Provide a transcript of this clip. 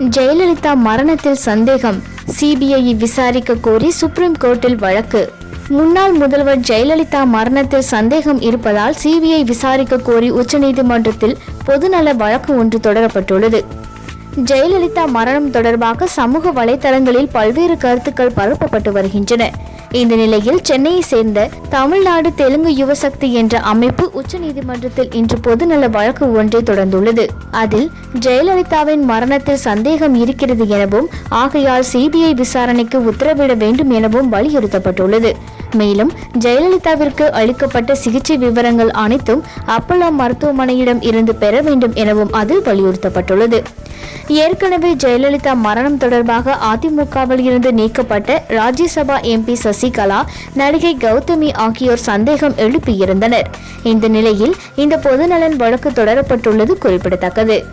ஜெயலலிதா மரணத்தில் சந்தேகம். சிபிஐ விசாரிக்க கோரி சுப்ரீம் கோர்ட்டில் வழக்கு. முன்னாள் முதல்வர் ஜெயலலிதா மரணத்தில் சந்தேகம் இருப்பதால் சிபிஐ விசாரிக்க கோரி உச்சநீதிமன்றத்தில் பொதுநல வழக்கு ஒன்று தொடரப்பட்டுள்ளது. ஜெயலலிதா மரணம் தொடர்பாக சமூக வலைதளங்களில் பல்வேறு கருத்துக்கள் பரப்பப்பட்டு வருகின்றன. இந்த நிலையில் சென்னையை சேர்ந்த தமிழ்நாடு தெலுங்கு யுவசக்தி என்ற அமைப்பு உச்சநீதிமன்றத்தில் இன்று பொதுநல வழக்கு ஒன்றை தொடர்ந்துள்ளது. அதில் ஜெயலலிதாவின் மரணத்தில் சந்தேகம் இருக்கிறது எனவும் ஆகையால் சிபிஐ விசாரணைக்கு உத்தரவிட வேண்டும் எனவும் வலியுறுத்தப்பட்டுள்ளது. மேலும் ஜெயலலிதாவிற்கு அளிக்கப்பட்ட சிகிச்சை விவரங்கள் அனைத்தும் அப்பல்லோ மருத்துவமனையிடம் இருந்து பெற வேண்டும் எனவும் அதில் வலியுறுத்தப்பட்டுள்ளது. ஏற்கனவே ஜெயலலிதா மரணம் தொடர்பாக அதிமுகவில் இருந்து நீக்கப்பட்ட ராஜ்யசபா எம்பி சசிகலா நடிகை கௌதமி ஆகியோர் சந்தேகம் எழுப்பியிருந்தனர். இந்த நிலையில் இந்த பொதுநலன் வழக்கு தொடரப்பட்டுள்ளது குறிப்பிடத்தக்கது.